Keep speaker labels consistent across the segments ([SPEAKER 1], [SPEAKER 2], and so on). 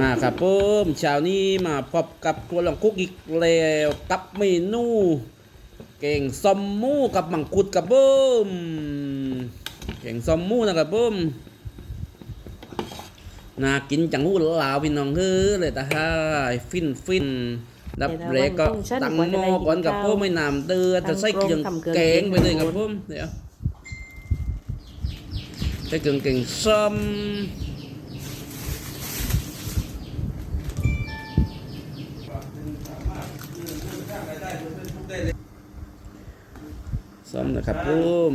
[SPEAKER 1] มาครับผมเช้านี้มาพบกับครัวหลวงคุกอีกแล้วกับเมนูแกงซอมหมูกับมังคุดกับผมแกงซอมหมูนะครับผมน่ากินจังหูลาวพี่น้องเฮ้อเลยตาฮ่ายฟินฟินดับแรกก็ตั้งหม้อก่อนกับผมไม่น้ำเดือดจะใส่เครื่องแกงไปเลยครับผมเดี๋ยวใส่เครื่องแกงส้ ส้มนะครับผม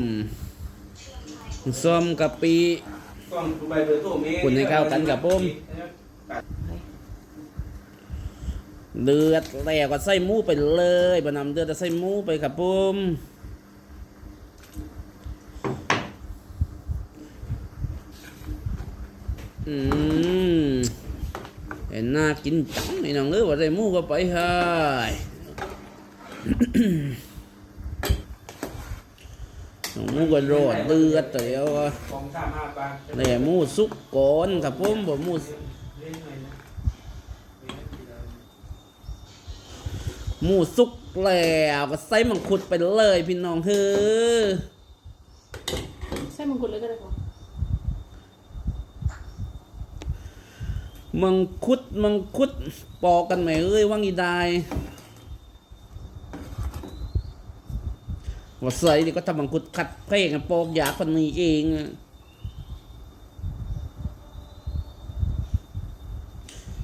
[SPEAKER 1] ส้มกะปิคุณให้เข้ากันกับผมเลือดแล้วก็ใส่หมูไปเลยบะนำเดือดจะใส่หมูไปครับผมอืมเห็นน่ากินจังนี่น้องเอ้ยว่าใส่หมูก็ไปให้ หมูก็รอดเลือดแต่แล้วก็เนี่ยหมูสุกก่อนครับผมบ่หมูหมูสุกแล้วก็ใส่มังคุดไปเลยพี่น้องเฮ้อ
[SPEAKER 2] ใช่มังคุดเลยก็ได้ปะ
[SPEAKER 1] มังคุดมังคุดปอกกันไหมเอ้ยว่างอีได้ ว่าใส่นี่ก็ทำมังคุดขัดเพลงกันปอกยาคนนี้เอง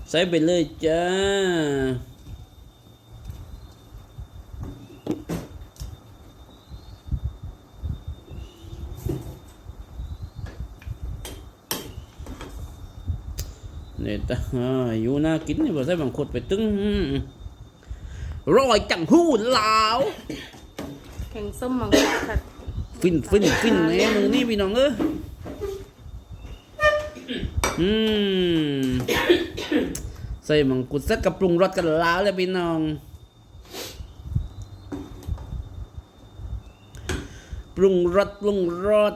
[SPEAKER 1] ใส่ไปเลยจ้าเนี่ยแต่อ่าอยู่น่ากินนี่บ่ใช่บางคนไปตึ้งร้อยจังหูลาว
[SPEAKER 2] ส้มมังคุดค่ะ
[SPEAKER 1] ฟินฟินฟินแหน่มือนี่พี่น้องเอ้ยอืมใส่มังคุดเสร็จกับปรุงรสกันแล้วเลยพี่น้อง ปรุงรสปรุงรส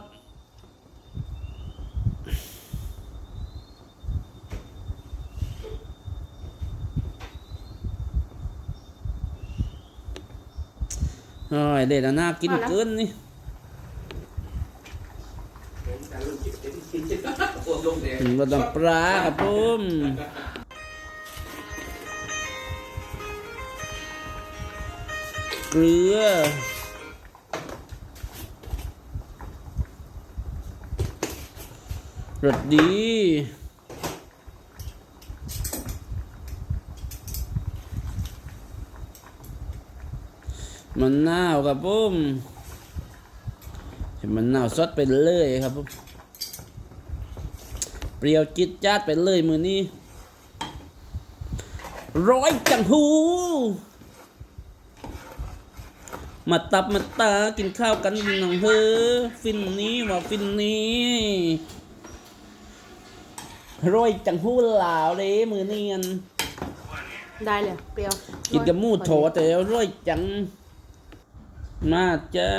[SPEAKER 1] โอ้ยเด็ดน่ากินเกินนี่ถึงระดับปลาครับผมเกลือรสดี มันนาวครับผมให้มันนาวสดไปเลยครับผมเปรี้ยวจิตจัดไปเลยมือนี้ร้อยจังหูมาตับมาตากินข้าวกันพี่น้องเฮ้อฟินนี้ว่าฟินนี้ร้อยจังหูหลาวเลยมือเนียน
[SPEAKER 2] ได้เลยเปรี้ยว
[SPEAKER 1] กินกับหมูโถแต่ร้อยจัง มาจ้า